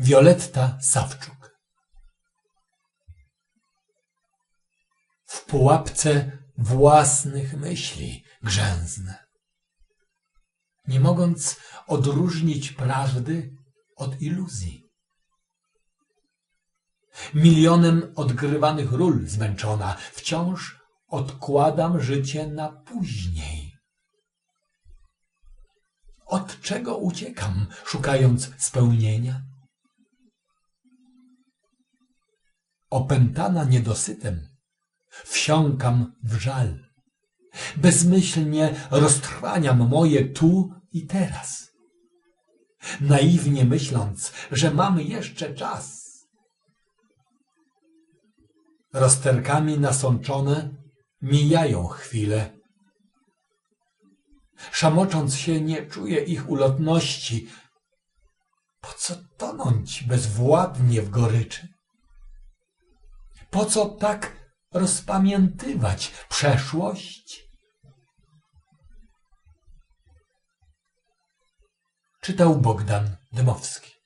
Wioletta Sawczuk W pułapce własnych myśli grzęznę, nie mogąc odróżnić prawdy od iluzji. Milionem odgrywanych ról zmęczona, wciąż odkładam życie na później. Od czego uciekam, szukając spełnienia? Opętana niedosytem, wsiąkam w żal. Bezmyślnie roztrwaniam moje tu i teraz. Naiwnie myśląc, że mamy jeszcze czas. Rozterkami nasączone mijają chwile. Szamocząc się, nie czuję ich ulotności. Po co tonąć bezwładnie w goryczy? Po co tak rozpamiętywać przeszłość? Czytał Bogdan Dymowski.